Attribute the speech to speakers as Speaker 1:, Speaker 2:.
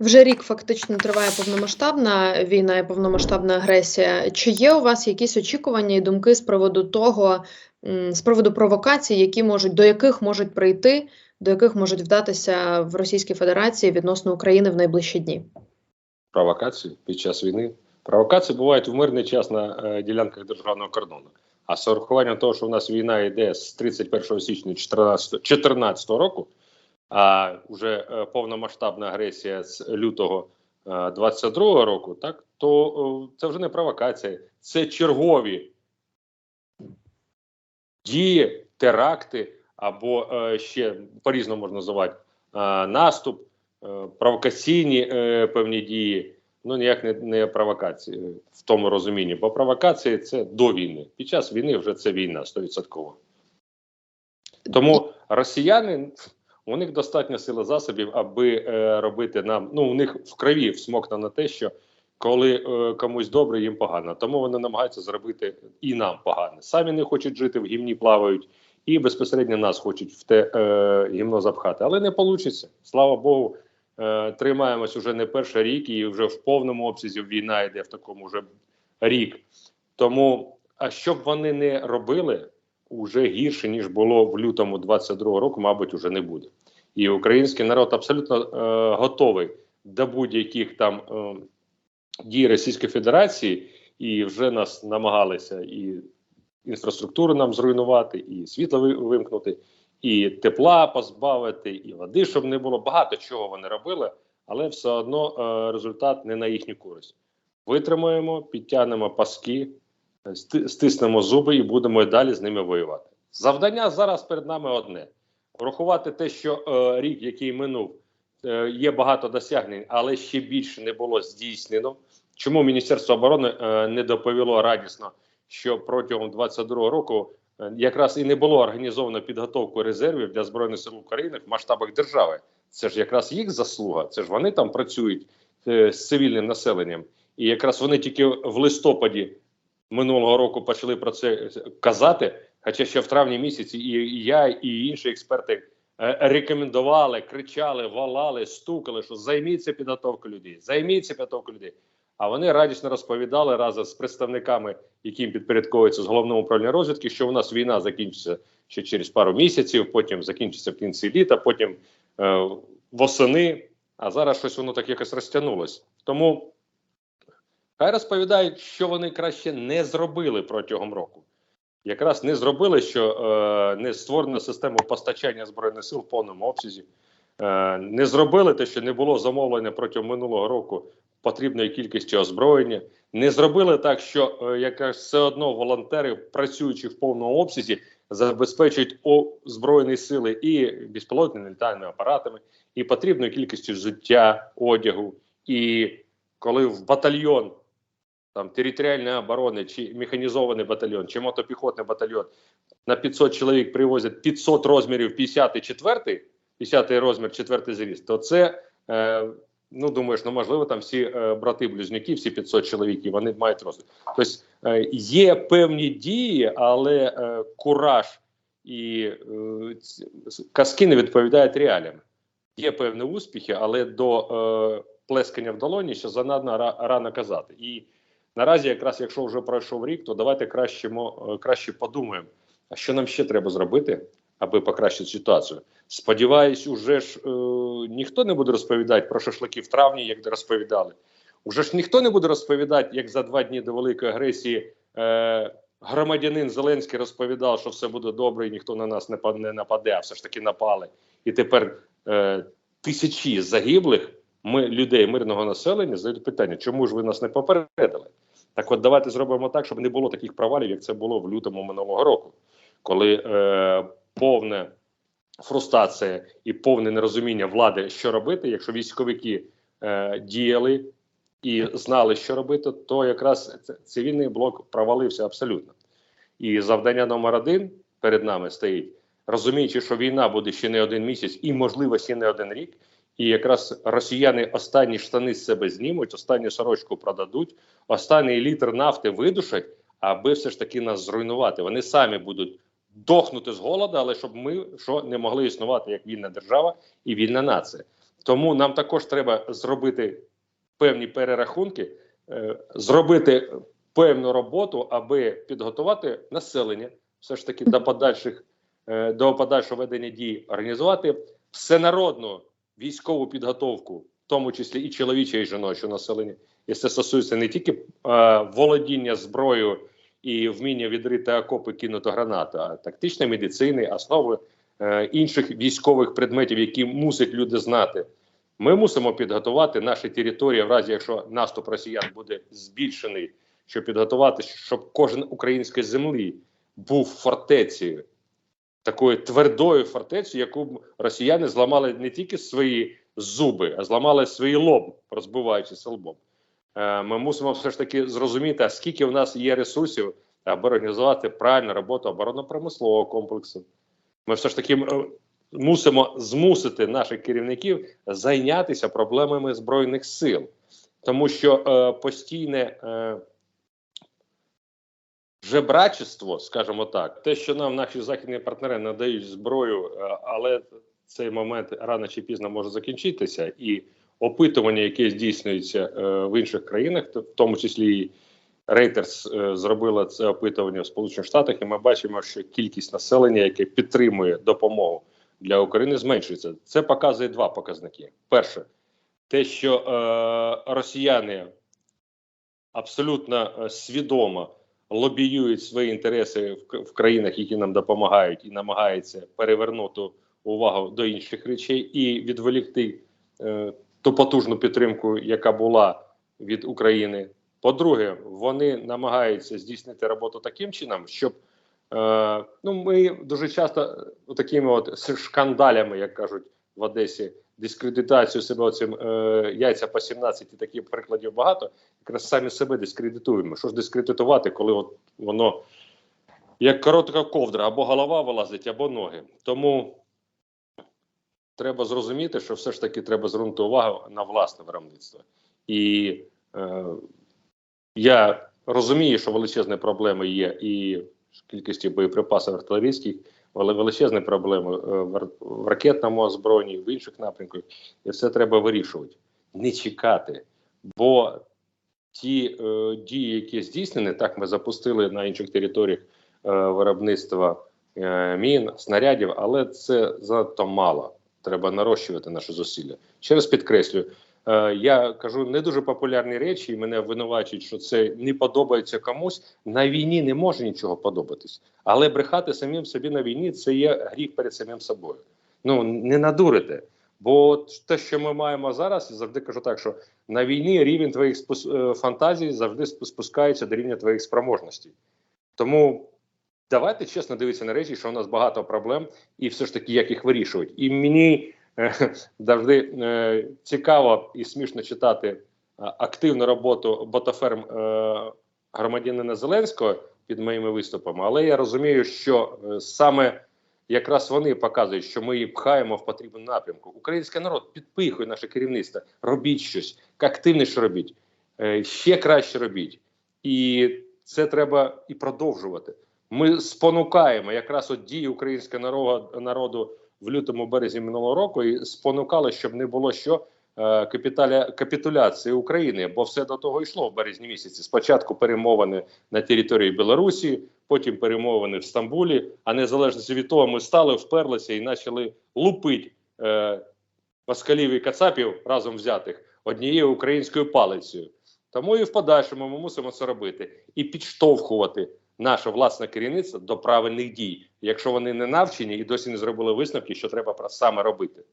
Speaker 1: Вже рік фактично триває повномасштабна війна і повномасштабна агресія. Чи є у вас якісь очікування і думки з приводу того, з приводу провокацій, які можуть до яких можуть прийти, до яких можуть вдатися в Російській Федерації відносно України в найближчі дні?
Speaker 2: провокації під час війни. Провокації бувають в мирний час на е, ділянках державного кордону. А з урахуванням того, що у нас війна йде з 31 січня 2014 року, а вже е, повномасштабна агресія з лютого е, 22 року, так то е, це вже не провокація, це чергові дії, теракти або е, ще по-різному можна називати е, наступ, е, провокаційні е, певні дії. Ну ніяк не, не провокації е, в тому розумінні, бо провокації це до війни. Під час війни вже це війна 100%. Тому росіяни у них достатньо сили засобів, аби е, робити нам. Ну у них в крові всмокне на те, що коли е, комусь добре, їм погано. Тому вони намагаються зробити і нам погано. Самі не хочуть жити в гімні, плавають, і безпосередньо нас хочуть в те е, гімно запхати. Але не вийде. Слава Богу, е, тримаємось уже не перший рік, і вже в повному обсязі війна йде в такому вже рік. Тому, а щоб вони не робили, уже гірше ніж було в лютому 22 року, мабуть, уже не буде. І український народ абсолютно е, готовий до будь-яких там е, дій Російської Федерації, і вже нас намагалися і інфраструктуру нам зруйнувати, і світло вимкнути, і тепла позбавити, і води, щоб не було. Багато чого вони робили, але все одно е, результат не на їхню користь. Витримаємо, підтягнемо паски, стиснемо зуби і будемо і далі з ними воювати. Завдання зараз перед нами одне: врахувати те, що е, рік, який минув, е, є багато досягнень, але ще більше не було здійснено. Чому Міністерство оборони е, не доповіло радісно, що протягом 22 року е, якраз і не було організовано підготовку резервів для збройних сил України в масштабах держави? Це ж якраз їх заслуга. Це ж вони там працюють е, з цивільним населенням, і якраз вони тільки в листопаді минулого року почали про це казати. Хоча ще в травні місяці і, я, і інші експерти е, рекомендували, кричали, волали, стукали, що займіться підготовкою людей, займіться підготовкою людей. А вони радісно розповідали разом з представниками, яким підпорядковується з головного управління розвідки, що у нас війна закінчиться ще через пару місяців, потім закінчиться в кінці літа, потім е, восени. А зараз щось воно так якось розтягнулось. Тому хай розповідають, що вони краще не зробили протягом року. Якраз не зробили, що е, не створена система постачання збройних сил в повному обсязі. Е, не зробили те, що не було замовлення протягом минулого року потрібної кількості озброєння. Не зробили так, що е, якраз все одно волонтери, працюючи в повному обсязі, забезпечують збройні сили і безпілотними літальними апаратами, і потрібною кількістю взуття, одягу. І коли в батальйон там територіальної оборони, чи механізований батальйон, чи мотопіхотний батальйон на 500 чоловік привозять 500 розмірів 54, 50 розмір, 4 зріст, то це е, ну думаєш, ну можливо, там всі е, брати-близнюки, всі 500 чоловіків, вони мають розмір. Тобто е, є певні дії, але е, кураж і е, казки не відповідають реаліям. Є певні успіхи, але до е, плескання в долоні ще занадто рано казати. І наразі, якраз якщо вже пройшов рік, то давайте краще, краще подумаємо, а що нам ще треба зробити, аби покращити ситуацію. Сподіваюсь, уже ж е, ніхто не буде розповідати про шашлики в травні, як розповідали. Уже ж ніхто не буде розповідати, як за два дні до великої агресії е, громадянин Зеленський розповідав, що все буде добре, і ніхто на нас не, не нападе, а все ж таки напали. І тепер е, тисячі загиблих ми, людей мирного населення задають питання, чому ж ви нас не попередили? Так от давайте зробимо так, щоб не було таких провалів, як це було в лютому минулого року, коли е, повне фрустрація і повне нерозуміння влади, що робити, якщо військовики е, діяли і знали, що робити, то якраз цивільний блок провалився абсолютно. І завдання номер один перед нами стоїть, розуміючи, що війна буде ще не один місяць і, можливо, ще не один рік. І якраз росіяни останні штани з себе знімуть, останню сорочку продадуть, останній літр нафти видушать, аби все ж таки нас зруйнувати. Вони самі будуть дохнути з голоду, але щоб ми що не могли існувати як вільна держава і вільна нація. Тому нам також треба зробити певні перерахунки, е, зробити певну роботу, аби підготувати населення, все ж таки до подальших е, до подальшого ведення дій, організувати всенародну військову підготовку, в тому числі і чоловіче, і жіноче населення. І це стосується не тільки е, володіння зброєю і вміння відрити окопи, кинути гранату, а тактичної медицини, основи е, інших військових предметів, які мусять люди знати. Ми мусимо підготувати наші території, в разі якщо наступ росіян буде збільшений, щоб підготувати, щоб кожен української землі був фортецею, такою твердою фортецею, яку росіяни зламали не тільки свої зуби, а зламали свій лоб, розбиваючися лбом. Е, Ми мусимо все ж таки зрозуміти, а скільки в нас є ресурсів, аби організувати правильну роботу оборонно-промислового комплексу. Ми все ж таки е, мусимо змусити наших керівників зайнятися проблемами збройних сил, тому що е, постійне е, жебрачество, скажімо так, те, що нам наші західні партнери надають зброю, е, але цей момент рано чи пізно може закінчитися, і опитування, яке здійснюється е, в інших країнах, в тому числі і е, зробила це опитування в Сполучених Штатах, і ми бачимо, що кількість населення, яке підтримує допомогу для України, зменшується. Це показує два показники: перше, те, що е, росіяни абсолютно е, свідомо лобіюють свої інтереси в, в країнах, які нам допомагають, і намагаються перевернути увагу до інших речей і відволікти е, ту потужну підтримку, яка була від України. По-друге, вони намагаються здійснити роботу таким чином, щоб е, ну ми дуже часто е, такими от шкандалями, як кажуть в Одесі, дискредитацію себе оцим е, яйця по 17 і таких прикладів багато. Якраз самі себе дискредитуємо. Що ж дискредитувати, коли от воно як коротка ковдра, або голова вилазить, або ноги. Тому треба зрозуміти, що все ж таки треба звернути увагу на власне виробництво. І е, я розумію, що величезні проблеми є і в кількості боєприпасів артилерійських, величезні проблеми е, в, ракетному озброєнні, в інших напрямках. І все треба вирішувати. Не чекати. Бо ті е, дії, які здійснені, так ми запустили на інших територіях е, виробництва е, мін, снарядів, але це занадто мало. Треба нарощувати наші зусилля. Ще раз підкреслюю, я кажу не дуже популярні речі, і мене винувачують, що це не подобається комусь. На війні не може нічого подобатись, але брехати самим собі на війні це є гріх перед самим собою. Ну не надурите. Бо те, що ми маємо зараз, завжди кажу так, що на війні рівень твоїх е, фантазій завжди спускається до рівня твоїх спроможностей. Тому давайте чесно дивитися на речі, що у нас багато проблем, і все ж таки як їх вирішувати. І мені е, завжди е, цікаво і смішно читати е, активну роботу ботаферм е, громадянина Зеленського під моїми виступами, але я розумію, що саме якраз вони показують, що ми їх пхаємо в потрібну напрямку. Український народ підпихує наше керівництво. Робіть щось, активніше робіть, ще краще робіть. І це треба і продовжувати. Ми спонукаємо якраз от дії українського народу в лютому березні минулого року і спонукали, щоб не було що е, капіталя, капітуляції України, бо все до того йшло в березні місяці. Спочатку перемовини на території Білорусі, потім перемовини в Стамбулі. А незалежно від того, ми стали, вперлися і почали лупити е, москалів і кацапів разом взятих однією українською палицею. Тому і в подальшому ми мусимо це робити і підштовхувати наше власне керівництво до правильних дій, якщо вони не навчені і досі не зробили висновки, що треба саме робити.